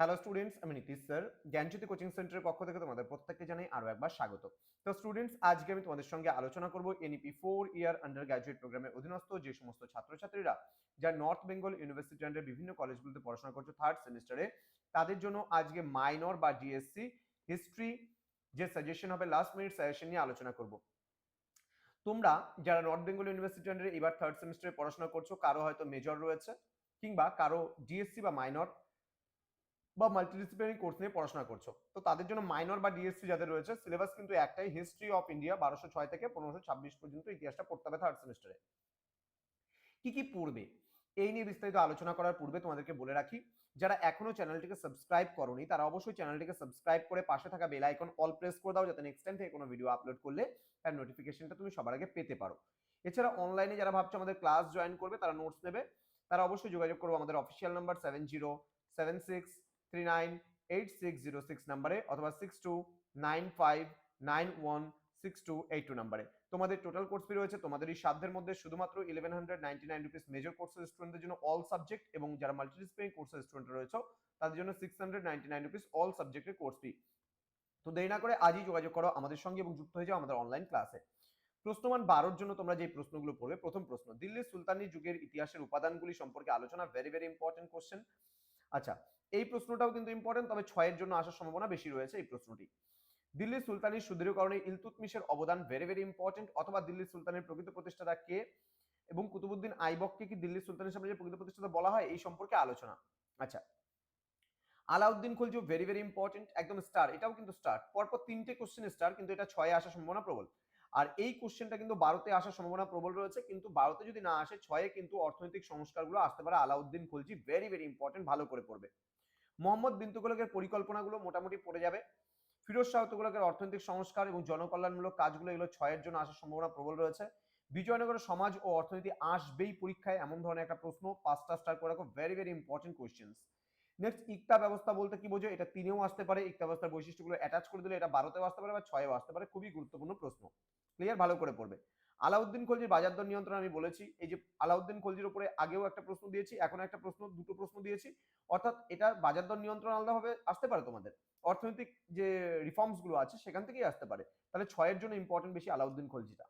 Hello students আমি Nitish sir জ্ঞানজ্যোতি coaching সেন্টারের পক্ষ থেকে তোমাদের প্রত্যেককে জানাই আরও একবার স্বাগত। তো স্টুডেন্টস আজকে আমি তোমাদের সঙ্গে আলোচনা করব NEP four year under graduate প্রোগ্রামের অধীনস্থ যে সমস্ত ছাত্রছাত্রীরা যারা নর্থ বেঙ্গল ইউনিভার্সিটি আন্ডার বিভিন্ন কলেজগুলোতে পড়াশোনা করছ থার্ড সেমিস্টারে তাদের জন্য আজকে মাইনর বা ডিএসসি হিস্ট্রি যে সাজেশন হবে লাস্ট মিনিট সাজেশন নিয়ে আলোচনা করব। তোমরা যারা নর্থ বেঙ্গল ইউনিভার্সিটি আন্ডারে এবার থার্ড সেমিস্টারে পড়াশোনা করছ, কারও হয়তো মেজর রয়েছে কিংবা কারও ডিএসসি বা মাইনর বা মাল্টিডিসিপ্লিনারি কোর্স নিয়ে পড়াশোনা করছ। তো তাদের জন্য মাইনর বা ডিএসসি যাদের রয়েছে সিলেবাস কিন্তু একটাই হিস্ট্রি অফ ইন্ডিয়া বারোশো ছয় থেকে পনেরোশো ছাব্বিশ পর্যন্ত ইতিহাসটা পড়তে হবে থার্ড সেমিস্টারে কি কি পড়বে এই নিয়ে বিস্তারিত আলোচনা করার পূর্বে তোমাদেরকে বলে রাখি, যারা এখনও চ্যানেলটিকে সাবস্ক্রাইব করনি, তারা অবশ্যই চ্যানেলটিকে সাবস্ক্রাইব করে পাশে থাকা বেল আইকন অল প্রেস করে দাও, যাতে নেক্সট টাইম থেকে কোনো ভিডিও আপলোড করলে তার নোটিফিকেশনটা তুমি সবার আগে পেতে পারো। এছাড়া অনলাইনে যারা ভাবছ আমাদের ক্লাস জয়েন করবে, তারা নোটস নেবে। তারা অবশ্যই যোগাযোগ করব আমাদের official number seven zero seven six three nine eight six zero six নাম্বারে অথবা six two nine five nine one six two eight two নাম্বারে। তোমাদের টোটাল কোর্স ফি রয়েছে, তোমাদের এই সাধ্যের মধ্যে শুধুমাত্র eleven hundred ninety nine rupees major কোর্সের স্টুডেন্টদের জন্য অল সাবজেক্ট এবং যারা মাল্টিডিসিপ্লিনারি কোর্সের স্টুডেন্ট রয়েছে, তাদের জন্য six hundred ninety nine rupees all সাবজেক্টের কোর্স ফি তো দেরি না করে আজই যোগাযোগ করো আমাদের সঙ্গে এবং যুক্ত হয়ে যাও আমাদের অনলাইন ক্লাসে প্রশ্নমান বারোর জন্য তোমরা যে প্রশ্নগুলো পড়বে, প্রথম প্রশ্ন, দিল্লির সুলতানি যুগের ইতিহাসের উপাদানগুলি সম্পর্কে আলোচনা ভেরি ভেরি ইম্পর্টেন্ট কোশ্চেন আচ্ছা এই প্রশ্নটাও কিন্তু ইম্পর্টেন্ট তবে ছয়ের জন্য আসার সম্ভাবনা বেশি রয়েছে এই প্রশ্নটি। দিল্লির সুলতানির সুদৃঢ়করণে ইলতুতমিশের অবদান ভেরি ভেরি ইম্পর্টেন্ট অথবা দিল্লির সুলতানের প্রকৃত প্রতিষ্ঠাতা কে এবং কুতুবুদ্দিন আইবককে কি দিল্লির সুলতানের সামনে যে প্রকৃত প্রতিষ্ঠাতা বলা হয়, এই সম্পর্কে আলোচনা। আচ্ছা Alauddin Khalji very very important একদম স্টার এটাও কিন্তু স্টার পরপর তিনটে কোশ্চেন স্টার কিন্তু এটা ছয়ে আসার সম্ভাবনা প্রবল। আর এই কোশ্চেনটা কিন্তু বারোতে আসার সম্ভাবনা প্রবল রয়েছে, কিন্তু বারোতে যদি না আসে, ছয়ে কিন্তু অর্থনৈতিক সংস্কারগুলো আসতে পারে Alauddin Khalji very very important ভালো করে পড়বে। মোহাম্মদ বিন তুগলকের পরিকল্পনাগুলো মোটামুটি পড়ে যাবে। ফিরোজ শাহ তুগলকের অর্থনৈতিক সংস্কার এবং জনকল্যাণমূলক কাজগুলো এগুলো ছয়ের জন্য আসার সম্ভাবনা প্রবল রয়েছে। বিজয়নগরের সমাজ ও অর্থনীতি আসবেই পরীক্ষায়, এমন ধরনের একটা প্রশ্ন। পাঁচটা স্টার করে রাখো very very important questions next ইকতা ব্যবস্থা বলতে কি বোঝো? এটা তিনেও আসতে পারে। ইকতা ব্যবস্থার বৈশিষ্ট্যগুলো অ্যাটাচ করে দিলে এটা বারোতেও আসতে পারে বা ছয়েও আসতে পারে। খুবই গুরুত্বপূর্ণ প্রশ্ন। ক্লিয়ার ভালো করে পড়বে। আলাউদ্দিন খলজির বাজার দর নিয়ন্ত্রণ আমি বলেছি, এই যে আলাউদ্দিন খলজির উপরে আগেও একটা প্রশ্ন দিয়েছি, এখন একটা প্রশ্ন, দুটো প্রশ্ন দিয়েছি। অর্থাৎ এটা বাজার দর নিয়ন্ত্রণ আলাদাভাবে আসতে পারে তোমাদের। অর্থনৈতিক যে রিফর্মসগুলো আছে সেখান থেকেই আসতে পারে। তাহলে ছয়ের জন্য ইম্পর্টেন্ট বেশি আলাউদ্দিন খলজিটা।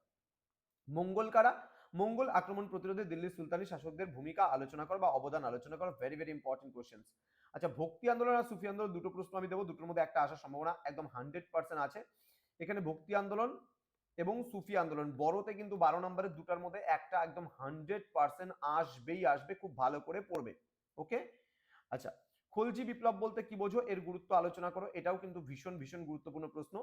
মঙ্গল কারা? মঙ্গল আক্রমণ প্রতিরোধে দিল্লির সুলতানি শাসকদের ভূমিকা আলোচনা করো বা অবদান আলোচনা করো ভেরি ভেরি ইম্পর্টেন্ট কোশ্চেন্স আচ্ছা ভক্তি আন্দোলন আর সুফি আন্দোলন দুটো প্রশ্ন আমি দেবো, দুটোর মধ্যে একটা আসার সম্ভাবনা একদম হান্ড্রেড পার্সেন্ট আছে। এখানে ভক্তি আন্দোলন এবং সুফি আন্দোলন। বড়তে কিন্তু বারো নম্বরের দুটার মধ্যে একটা একদম হান্ড্রেড পার্সেন্ট আসবেই আসবে, খুব ভালো করে পড়বে। ওকে? আচ্ছা খলজি বিপ্লব বলতে কি বোঝো? এর গুরুত্ব আলোচনা করো। এটাও কিন্তু ভীষণ ভীষণ গুরুত্বপূর্ণ প্রশ্ন।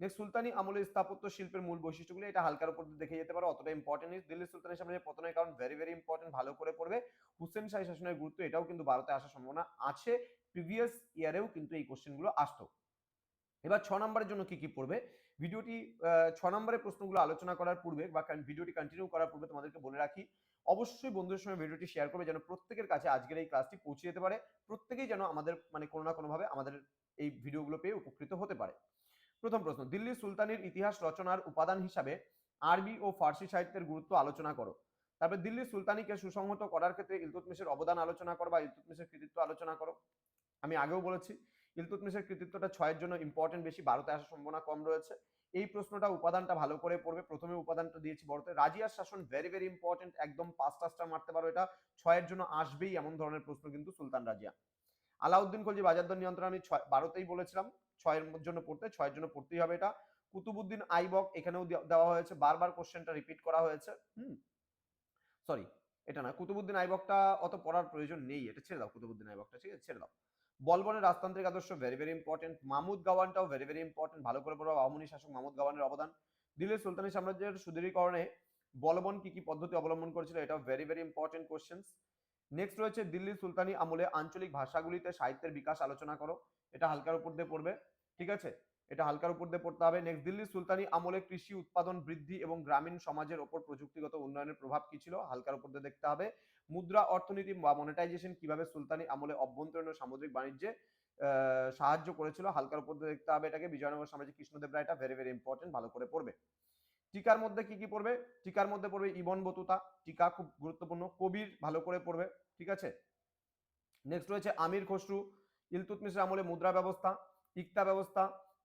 নেক্সট সুলতানি আমলের স্থাপত্য শিল্পের মূল বৈশিষ্ট্যগুলো, এটা হালকার উপর দেখে যেতে পারো, অতটা ইম্পর্টেন্ট দিল্লি সুলতানের সামনে পতনের কারণ ভেরি ভেরি ইম্পর্টেন্ট ভালো করে পড়বে। হুসেন শাহী শাসনের গুরুত্ব, এটাও কিন্তু ভারতে আসার সম্ভাবনা আছে। প্রিভিয়াস ইয়ারেও কিন্তু এই কোশ্চেনগুলো আসতো। এবার ছ নম্বরের জন্য কি কি পড়বে? ভিডিওটি ছ নম্বরের প্রশ্নগুলো আলোচনা করার পূর্বে বা ভিডিওটি কন্টিনিউ করার পূর্বে তোমাদেরকে বলে রাখি, অবশ্যই বন্ধুদের সঙ্গে ভিডিওটি শেয়ার করবে যেন প্রত্যেকের কাছে আজকের এই ক্লাসটি পৌঁছে যেতে পারে। প্রত্যেকেই যেন আমাদের মানে কোনো না কোনোভাবে আমাদের এই ভিডিওগুলো পেয়ে উপকৃত হতে পারে। প্রথম প্রশ্ন, দিল্লি সুলতানের ইতিহাস রচনার উপাদান হিসাবে আরবি ও ফার্সি সাহিত্যের গুরুত্ব আলোচনা করো। তারপরে দিল্লি সুলতানিকে সুসংহত করার ক্ষেত্রে ইলতুতমিশের অবদান আলোচনা করো বা ইলতুতমিশের কৃতিত্ব আলোচনা করো। আমি আগেও বলেছি ইলতুতমিশের কৃতিত্বটা ছয়ের জন্য ইম্পর্টেন্ট বেশি বারোতে আসার সম্ভাবনা কম রয়েছে। এই প্রশ্নটা উপাদানটা ভালো করে পড়বে। প্রথমে উপাদানটা দিয়েছি বড়তে রাজিয়ার শাসন ভেরি ভেরি ইম্পর্টেন্ট একদম পাঁচটা মারতে পারো। এটা ছয়ের জন্য আসবেই এমন ধরনের প্রশ্ন কিন্তু সুলতান রাজিয়া। আলাউদ্দিন খলজি বাজার দর নিয়ন্ত্রণ আমি ছয় বারোতেই বলেছিলাম, ছয়ের জন্য পড়তে, ছয়ের জন্য পড়তেই হবে এটা। কুতুবুদ্দিন আইবক এখানেও দেওয়া হয়েছে। বারবার কোশ্চেনটা রিপিট করা হয়েছে। হুম? সরি এটা না, কুতুবুদ্দিন আইবকটা অত পড়ার প্রয়োজন নেই। এটা ছেড়ে দাও, কুতুবুদ্দিন আইবকটা, ঠিক আছে? ছেড়ে দাও। বলবনের রাজতান্ত্রিক আদর্শ ভেরি ভেরি ইম্পর্টেন্ট মাহমুদ গাওয়ানটাও ভেরি ভেরি ইম্পর্টেন্ট ভালো করে পড়বা বাহমনি শাসক মাহমুদ গাওয়ানের অবদান। দিল্লির সুলতানি সাম্রাজ্যের সুদৃঢ়ীকরণে বলবন কি কি পদ্ধতি অবলম্বন করেছিল এটাও very very important questions next রয়েছে দিল্লি সুলতানি আমলে আঞ্চলিক ভাষাগুলিতে সাহিত্যের বিকাশ আলোচনা করো। এটা হালকার উপর দিয়ে পড়বে, ঠিক আছে? এটা হালকার উপর দিয়ে পড়তে হবে। নেক্সট দিল্লি সুলতানি আমলে কৃষি উৎপাদন বৃদ্ধি এবং গ্রামীণ সমাজের ওপর প্রযুক্তিগত উন্নয়নের প্রভাব কি ছিল? হালকার উপর দিয়ে দেখতে হবে। মুদ্রা, অর্থনীতি বা মনিটাইজেশন কীভাবে সুলতানি আমলে অভ্যন্তরীণ সামুদ্রিক বাণিজ্যে সাহায্য করেছিল, হালকার উপর দেখতে হবে এটাকে। বিজয়নগর সাম্রাজ্যে কৃষ্ণদেব রায়টা ভেরি ভেরি ইম্পর্টেন্ট ভালো করে পড়বে। টিকার মধ্যে কি কি পড়বে? টিকার মধ্যে পড়বে ইবন বতুতা। টিকা খুব গুরুত্বপূর্ণ। কবির ভালো করে পড়বে, ঠিক আছে? নেক্সট রয়েছে আমির খসরু ইলতুৎমিশের আমলে মুদ্রা ব্যবস্থা, ইকতা ব্যবস্থা,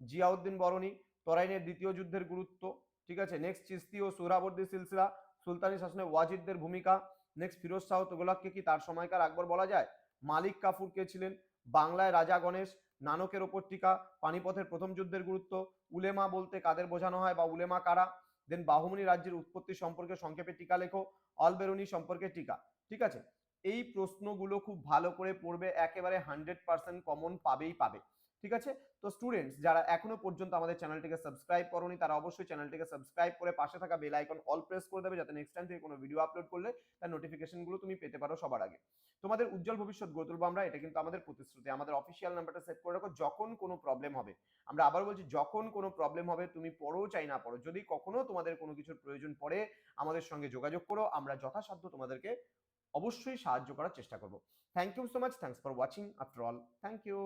জিয়াউদ্দিন বরণী, তরাইনের দ্বিতীয় যুদ্ধের গুরুত্ব, ঠিক আছে? নেক্সট চিস্তি ও সুহরাবর্দী সিলসিলা, সুলতানি শাসনে ওয়াজিদদের ভূমিকা নেক্সট ফিরোজ শাহ তোগলককে কি তার সময়কার আকবর বলা যায়? মালিক কাফুর কে ছিলেন? বাংলায় রাজা গণেশ, নানকের ওপর টিকা, পানিপথের প্রথম যুদ্ধের গুরুত্ব, উলেমা বলতে কাদের বোঝানো হয় বা উলেমা কারা? দেন বাহুমনি রাজ্যের উৎপত্তি সম্পর্কে সংক্ষেপে টিকা লেখো, অলবেরুনি সম্পর্কে টিকা। ঠিক আছে? এই প্রশ্নগুলো খুব ভালো করে পড়বে, একেবারে হান্ড্রেড পার্সেন্ট কমন পাবেই পাবে। ঠিক আছে? তো স্টুডেন্টস যারা এখনও পর্যন্ত আমাদের চ্যানেলটিকে সাবস্ক্রাইব করনি, তারা অবশ্যই চ্যানেলটিকে সাবস্ক্রাইব করে পাশে থাকা বেল আইকন অল প্রেস করে দেবে যাতে নেক্সট টাইম থেকে কোনো ভিডিও আপলোড করলে তার নোটিফিকেশনগুলো তুমি পেতে পারো সবার আগে। তোমাদের উজ্জ্বল ভবিষ্যৎ গড়ে তুলবো আমরা, এটা কিন্তু আমাদের প্রতিশ্রুতি। আমাদের অফিসিয়াল নাম্বারটা সেট করে রাখো, যখন কোনো প্রবলেম হবে। আমরা আবার বলছি, যখন কোনো প্রবলেম হবে, তুমি পড়ো চাই না পড়ো। যদি কখনো তোমাদের কোনো কিছুর প্রয়োজন পড়ে, আমাদের সঙ্গে যোগাযোগ করো। আমরা যথাসাধ্য তোমাদেরকে অবশ্যই সাহায্য করার চেষ্টা করব। Thank you so much thanks for watching after all thank you